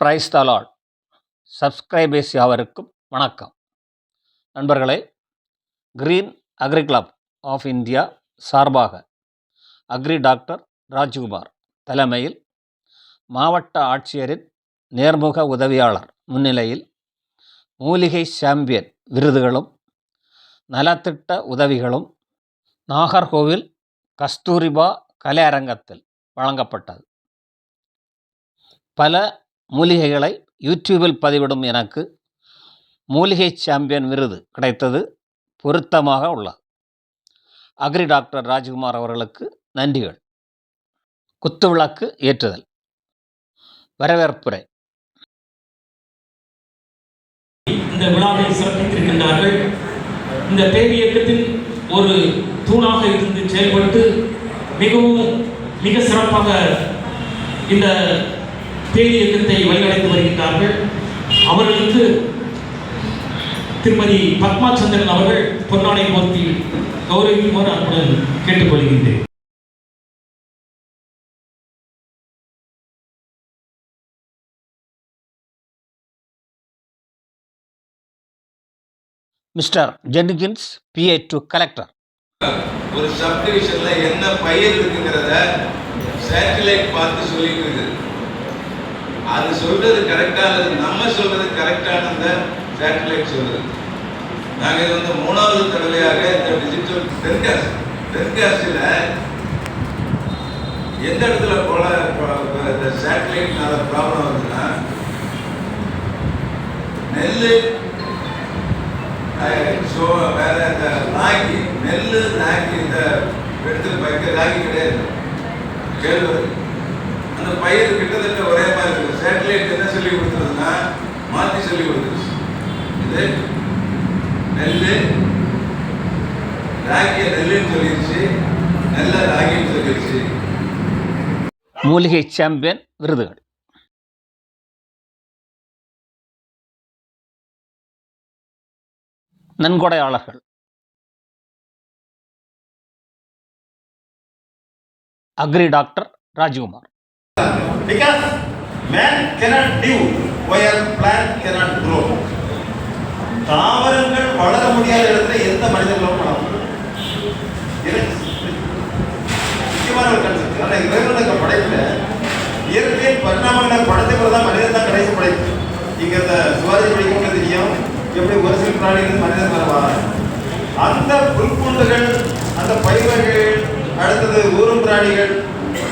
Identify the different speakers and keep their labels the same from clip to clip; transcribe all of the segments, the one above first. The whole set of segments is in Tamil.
Speaker 1: பிரைஸ் த சப்ஸ்கிரைபர்ஸ் யாவருக்கும் வணக்கம். நண்பர்களே green agri club of India சார்பாக அக்ரி டாக்டர் ராஜ்குமார் தலைமையில் மாவட்ட ஆட்சியரின் நேர்முக உதவியாளர் முன்னிலையில் மூலிகை சாம்பியன் விருதுகளும் நலத்திட்ட உதவிகளும் நாகர்கோவில் கஸ்தூரிபா கலையரங்கத்தில் வழங்கப்பட்டது. பல மூலிகைகளை யூடியூபில் பதிவிடும் எனக்கு மூலிகை சாம்பியன் விருது கிடைத்தது பொருத்தமாக உள்ளது. அக்ரி டாக்டர் ராஜ்குமார் அவர்களுக்கு நன்றிகள். குத்துவிளக்கு ஏற்றுதல். வரவேற்புரை.
Speaker 2: இந்த விழாவை சிறப்பித்திருக்கின்றார்கள். இந்த தேவி இயக்கத்தின் ஒரு தூணாக இருந்து செயல்பட்டு மிகவும் மிக சிறப்பாக இந்த பேர் இயக்கத்தை வழிநடத்தி வருகின்றார்கள். அவர்களுக்கு திருமதி பத்மா சந்திரன் அவர்கள் பொன்னாடை போர்த்தி கௌரவிக்குமாறு அன்புடன் கேட்டுக்கொள்கின்றேன்.
Speaker 1: Mister Jenkins PA to collector
Speaker 3: ஒரு சப்டிவிஷன்ல என்ன பயிர் இருக்குங்கிறத சேட்டலைட் பார்த்து சொல்லிட்டு இருக்குது. அது சொல்றது கரெக்டா அல்லது நம்ம சொல்றது அந்த சேட்டலைட் சொல்றது. நாங்கள் இது வந்து மூணாவது தடவையாக இந்த டிஜிட்டல் தென்காசி தென்காசியில் எந்த இடத்துல போல இந்த சேட்டலைட்னால ப்ராப்ளம் வருதுன்னா நெல் ஸோ வேற இந்த ராகி நெல் ராகி இந்த எடுத்து பயிர் ராகி கிடையாது. கேழ்வரகு அந்த பயிர் கிட்டத்தட்ட ஒரே மாதிரி இருக்கு. சேட்டலைட் என்ன சொல்லி கொடுத்துருதுன்னா மாற்றி சொல்லி கொடுத்துருச்சு. இது நெல் ராகிய நெல்லுன்னு சொல்லிடுச்சு நல்ல ராகின்னு சொல்லிடுச்சு
Speaker 1: மூலிகை சாம்பியன் விருதுகள். நன்கொடையாளர்கள். Agri doctor Rajkumar.
Speaker 4: Because man cannot live while plant cannot grow. தாவரங்கள் வளர முடியாத இடத்துல எந்த மனிதர்களும் வளர முக்கியமான ஒரு கன்செப்ட் ஆனால் இறைவனுக்கு படைப்புல இயற்கையின் பரிணாமங்களை படத்துக்குள்ள தான் மனிதன் தான் கடைசி படைப்பு. இங்க இந்த சுவாரி படிக்கும் தெரியும். எப்படி ஒரு சில பிராணிகள் மனிதன் வருவாங்க அந்த புல்பூண்டுகள் அந்த பயிர்கள் அடுத்தது ஊரும் பிராணிகள்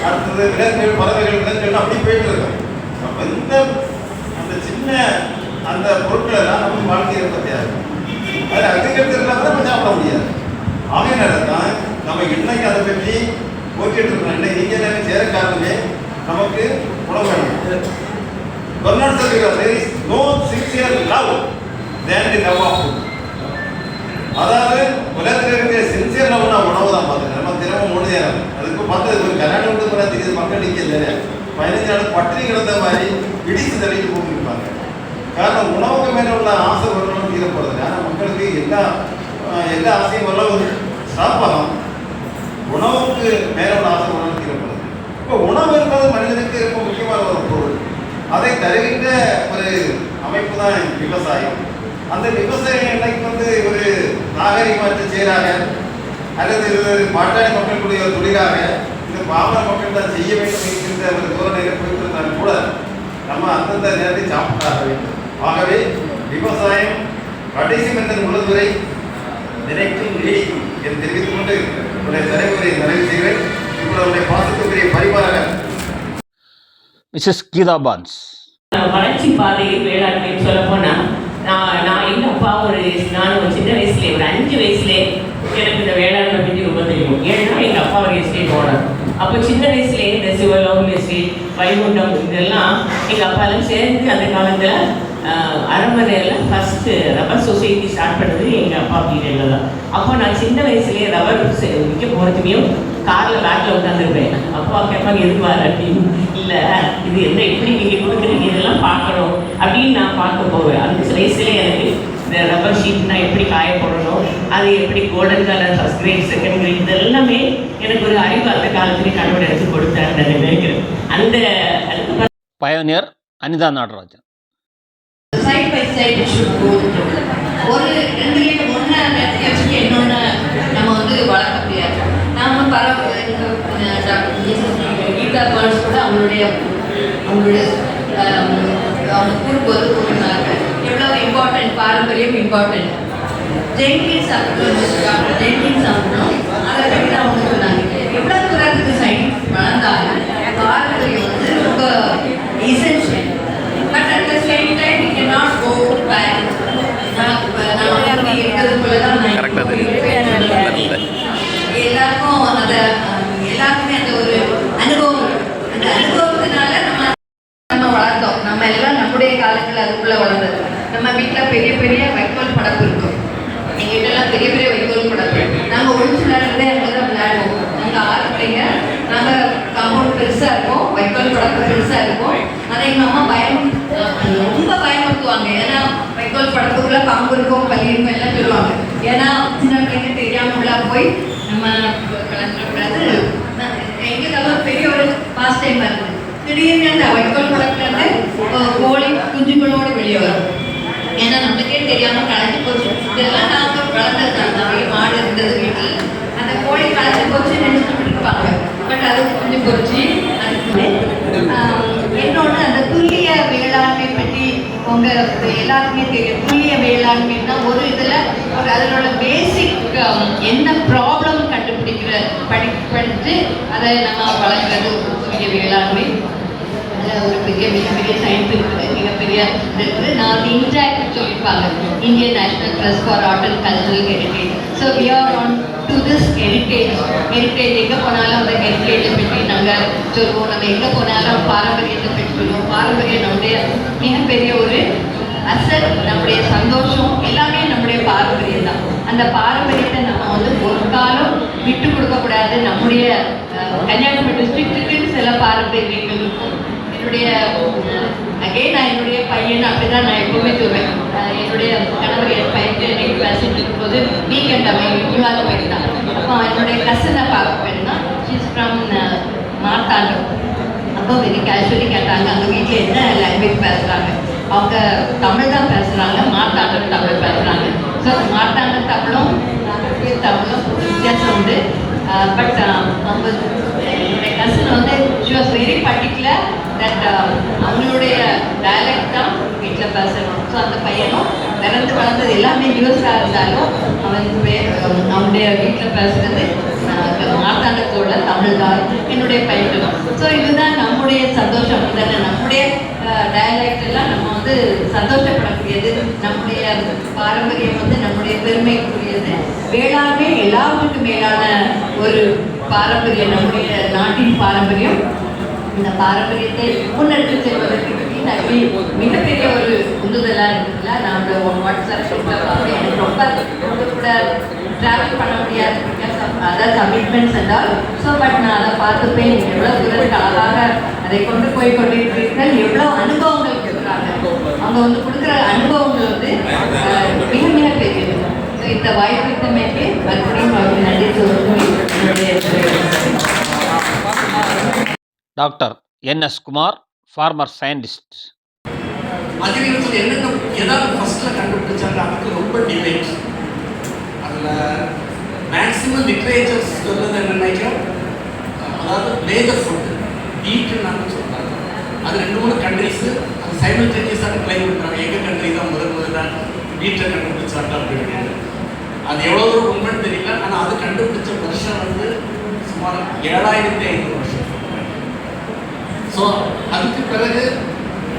Speaker 4: அடுத்தது விலங்குகள் பறவைகள் விலங்குகள் அப்படி போயிட்டு இருக்கும். அப்போ இந்த அந்த சின்ன அந்த பொருட்கள் எல்லாம் நமக்கு வாழ்க்கையை இருக்கும் அதில் அக்ரிகல்ச்சர் இல்லாமல் நம்ம சாப்பிட முடியாது. ஆகையினால தான் நம்ம இன்னைக்கு அதை பற்றி போய்கிட்டு இருக்கோம். இன்னைக்கு இங்கே நேரம் சேர காரணமே நமக்கு உணவு வேணும் பெர்னாட் சொல்கிறார் கூட இல்லை பதினஞ்சு நாள் பட்டினி கிடந்த மாதிரி இடித்து தலைக்கு போகிருப்பாங்க காரணம் உணவுக்கு மேலே உள்ள ஆசை வரணும் தீரப்படுறது ஆனால் மக்களுக்கு எல்லா எல்லா ஆசையும் வரல ஒரு ஸ்டாப் உணவுக்கு மேலே உள்ள ஆசை வரணும் தீரப்படுது இப்போ உணவு என்பது மனிதனுக்கு ரொம்ப முக்கியமான ஒரு பொருள். அதை தருகின்ற ஒரு அமைப்பு தான் விவசாயம். அந்த விவசாயம் இன்னைக்கு வந்து ஒரு நாகரிகமற்ற செயலாக அல்லது பாட்டாளி மக்களுடைய ஒரு தொழிலாக பாமர மக்கள் தான் செய்ய வேண்டும் என்கின்ற ஒரு தோரணையில் போயிருந்தாலும் கூட நம்ம அந்தந்த நேரத்தை சாப்பிட்டாக வேண்டும். ஆகவே விவசாயம் கடைசி மனிதன் உள்ளதுவரை நினைக்கும் நீடிக்கும் என்று தெரிவித்துக் கொண்டு உடைய தலைமுறை நிறைவு செய்கிறேன். உங்களுடைய பாசத்துக்குரிய பரிமாறகர்
Speaker 1: மிஸ்ஸஸ் கீதா பான்ஸ்.
Speaker 5: வளர்ச்சி பாதையில் வேளாண்மைன்னு சொல்ல போனா நான் நான் எங்கள் அப்பா ஒரு நான் ஒரு சின்ன வயசுல ஒரு அஞ்சு வயசுலே எனக்கு இந்த வேளாண்மை பற்றி ரொம்ப தெரியும். ஏன்னா எங்கள் அப்பா ஒரு எஸ்டேட் ஓனர் அப்போ சின்ன வயசுலேயே இந்த சிவலோகம் எஸ்டேட் வைகுண்டம் இதெல்லாம் எங்கள் அப்பாலாம் சேர்ந்து அந்த காலத்தில் அரண்மனையில் ஃபஸ்ட்டு ரப்பர் சொசைட்டி ஸ்டார்ட் பண்ணது எங்கள் அப்பா பீரியடில் தான். அப்போ நான் சின்ன வயசுலேயே ரப்பர் விற்க போகிறதுமையும் காரில் பேக்கில் உட்காந்துருப்பேன் அப்பா கேட்பாங்க எதுவார் அப்படின்னு. இல்லை. இது என்ன எப்படி நீங்கள் கொடுக்குறீங்க? இதெல்லாம் பார்க்கணும். அப்படின்னு நான் பார்க்க போவேன். அந்த வயசுல எனக்கு இந்த ரப்பர் ஷீட்னா எப்படி காய போடணும் அது எப்படி golden colour first grade second grade இது எல்லாமே எனக்கு ஒரு அறிவு அந்த காலத்துலேயே கடவுள் எடுத்து கொடுத்தாருன்னு நான் நினைக்கிறேன். அந்த
Speaker 1: pioneer Anitha Natarajan.
Speaker 6: Side by side should go ஒரு ரெண்டுலேயும் ஒன்று வச்சுட்டு இன்னொன்று நம்ம வந்து வளர்க்க முடியாது. நாம பரவ கீதா கேர்ள்ஸ் கூட அவங்களுடைய அவங்களுடைய um, அவங்க அவங்க வந்து கூறினாங்க எவ்வளோ இம்பார்ட்டன்ட் பாரம்பரியம் இம்பார்ட்டன்ட் ஜெயின்கின் அப்படின்னு டாக்டர் அப்படின்னா அதை பற்றி அவங்க சொன்னாங்க. எவ்வளோ தூரத்துக்கு சயின்ஸ் வளர்ந்தாலும் பாரம்பரியம் வந்து ரொம்ப essential but at the same time we can not go back நான் நான் வந்து இருக்கிறதுக்குள்ள தான் நான் எல்லாருக்கும் அந்த எல்லாருக்குமே அந்த ஒரு அனுபவம் இருக்கு. அந்த அனுபவத்தினால நம்ம நம்ம வளர்ந்தோம் நம்ம எல்லாம் நம்முடைய காலத்தில் அதுக்குள்ள வளர்ந்தது நம்ம வீட்டில் பெரிய பெரிய வைக்கோல் படப்பு இருக்கும் எங்க வீட்டெல்லாம் பெரிய பெரிய வைக்கோல் படப்பு நாங்கள் ஒழிச்சு விளையாடுறதே அங்கே தான் விளையாடுவோம். நாங்கள் ஆறு பிள்ளைங்க நாங்கள் காம்பவுண்ட் பெருசாக இருக்கும். வைக்கோல் படப்பு பெருசாக இருக்கும். அதை எங்கள் அம்மா பயம் ரொம்ப பயமுறுத்துவாங்க. ஏன்னா வைக்கோல் படப்புக்குள்ள பாம்பு இருக்கும் பள்ளி இருக்கும் எல்லாம் சொல்லுவாங்க. ஏன்னா சின்ன பிள்ளைங்க தெரியாம உள்ள போய் நம்ம கலந்துடக்கூடாது எங்களுக்கெல்லாம் பெரிய ஒரு பாஸ்ட் டைம் இருக்குது திடீர்னு அந்த வைக்கோல் படத்துலேருந்து கோழி குஞ்சுகளோடு வெளியே வரும். ஏன்னா நம்மளுக்கே தெரியாம கலைஞ்சு போச்சு. இதெல்லாம் நாங்க வளர்ந்தது தான் மாடு இருந்தது வீட்டில். அந்த கோழி கலைஞ்சு போச்சு நினைச்சுட்டு இருப்பாங்க பட் அது கொஞ்சம் போச்சு. அதுக்கு அந்த துல்லிய வேளாண்மை பற்றி உங்க எல்லாருக்குமே தெரியும். துல்லிய வேளாண்மைன்னா ஒரு இதுல ஒரு அதனோட பேசிக் என்ன ப்ராப்ளம் கண்டுபிடிக்கிற படி படித்து அதை நம்ம வளர்க்குறது ஒரு துல்லிய வேளாண்மை. அதில் ஒரு பெரிய மிகப்பெரிய சயின்ஸ் இருக்குது. நீங்கள் நான் வந்து இன்டாக்ட் சொல்லியிருப்பாங்க Indian national trust for art and cultural heritage so we are on to this heritage heritage எங்கே போனாலும் அந்த ஹெரிட்டேஜை பற்றி நாங்கள் சொல்லுவோம் நம்ம எங்கே போனாலும் பாரம்பரியத்தை பற்றி சொல்லுவோம் பாரம்பரியம் நம்முடைய மிகப்பெரிய ஒரு அசல் நம்முடைய சந்தோஷம். எல்லாமே நம்முடைய பாரம்பரியம் தான். அந்த பாரம்பரியத்தை நம்ம வந்து ஒரு காலம் விட்டு கொடுக்கக்கூடாது. நம்முடைய கன்னியாகுமரி டிஸ்ட்ரிக்ட்டுக்கு சில பாரம்பரியங்கள் இருக்கும். என்னுடைய அகைன் ஐ என்னுடைய பையன் அப்படிதான் நான் எப்பவுமே சொல்வேன். என்னுடைய கணவர் என் பையன் நைட் பேசிட்டு இருக்கும்போது வீக்கெண்ட் அவன் இவாத போயிருந்தான். அப்போ என்னுடைய கசனை பார்க்க போயிருந்தா ஷீஸ் ஃப்ரம் மார்த்தாண்டம். அப்போ வெரி கேஷுவலி கேட்டாங்க அங்கே வீட்டில் என்ன லாங்குவேஜ் பேசுகிறாங்க அவங்க தமிழ் தான் பேசுகிறாங்க மார்த்தாண்டம் தமிழ் பேசுகிறாங்க ஸோ மார்த்தாண்டம் தமிழும் தமிழும் வித்தியாசம் உண்டு. பட் அவங்க என்னுடைய கசின் வந்து she was very particular that uh, அவங்களுடைய டயலக்ட் தான் வீட்டில் பேசணும். ஸோ அந்த பையனும் பிறந்து வளர்ந்தது எல்லாமே யூஎஸ்ஆ இருந்தாலும் அவன் um, அவனுடைய வீட்டில் பேசுறது அஹ், மார்த்தாண்டத்தோட தமிழ் தான் என்னுடைய பையனும் ஸோ இதுதான் நம்முடைய சந்தோஷம். இதான நம்முடைய uh, டயலக்ட் எல்லாம் நம்ம வந்து சந்தோஷப்படக்கூடியது. நம்முடைய பாரம்பரியம் வந்து நம்முடைய பெருமைக்குரியது. வேளாண்மை எல்லாவற்றுக்கும் மேலான ஒரு பாரம்பரியம் நம்முடைய நாட்டின் பாரம்பரியம். இந்த பாரம்பரியத்தை முன்னெடுத்து செல்வதற்கு நகி மிகப்பெரிய ஒரு உந்துதலாக இருக்குதுல நான் அந்த வாட்ஸ்அப் ஷூட்டில் பார்த்து எனக்கு ரொம்ப ரொம்ப கூட ட்ராவல் பண்ண முடியாது. பிகாஸ் அதான் கமிட்மெண்ட்ஸ் என்றால் ஸோ பட் நான் அதை பார்த்துப்பேன் நீங்கள் எவ்வளோ தூரத்துக்கு அழகாக அதை கொண்டு போய் கொண்டிருக்கிறீர்கள். எவ்வளோ அனுபவங்கள் கொடுக்குறாங்க. அவங்க வந்து கொடுக்குற அனுபவங்கள் வந்து மிக மிக பெரியது. ஸோ இந்த வாய்ப்பித்தமைக்கு மறுபடியும்
Speaker 1: doctor N S Kumar former scientist.
Speaker 7: அறிவியல் என்னென்ன கண்டுபிடிச்சாங்க? அதுக்கு ரொம்ப டிபேட் அதில் மேக்ஸிமம் லிட்ரேச்சர்ஸ் அதாவது ஃபுட் வீட்டு நாங்கள் அது ரெண்டு மூணு கண்ட்ரிஸ் அது சைமல்டேனியஸாக கிளைம் பண்ணுறாங்க எங்கள் கண்ட்ரி தான் முதல் முதல்ல கண்டுபிடிச்சாங்க அப்படின்னு. அது எவ்வளோ தூரம் உண்மைன்னு தெரியல. ஆனால் அது கண்டுபிடிச்ச வருஷம் வந்து சுமார் ஏழாயிரத்தி ஐநூறு வருஷம். ஸோ அதுக்கு பிறகு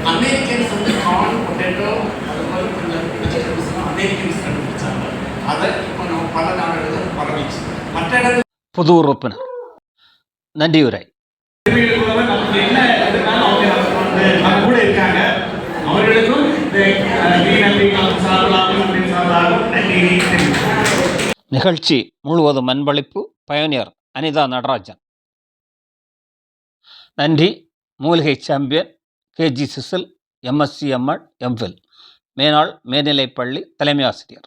Speaker 7: அமெரிக்கன்ஸ் வந்து கார்ன் பொட்டேட்டோ அது மாதிரி கொஞ்சம் வெஜிடபிள்ஸ்லாம் அமெரிக்கன்ஸ் கண்டுபிடிச்சாங்க அதை இப்போ நம்ம பல நாடுகளுக்கு பரவிச்சு மற்ற இடங்கள்
Speaker 1: புது உறுப்பினர்.
Speaker 2: கூட இருக்காங்க அவர்களுக்கும் நன்றி
Speaker 1: நிகழ்ச்சி முழுவதும் அன்பளிப்பு பயனியர் அனிதா நடராஜன். நன்றி. மூலிகை champion KG Cecil MSc MEd MPhil மேனாள் மேல்நிலைப்பள்ளி தலைமை ஆசிரியர்.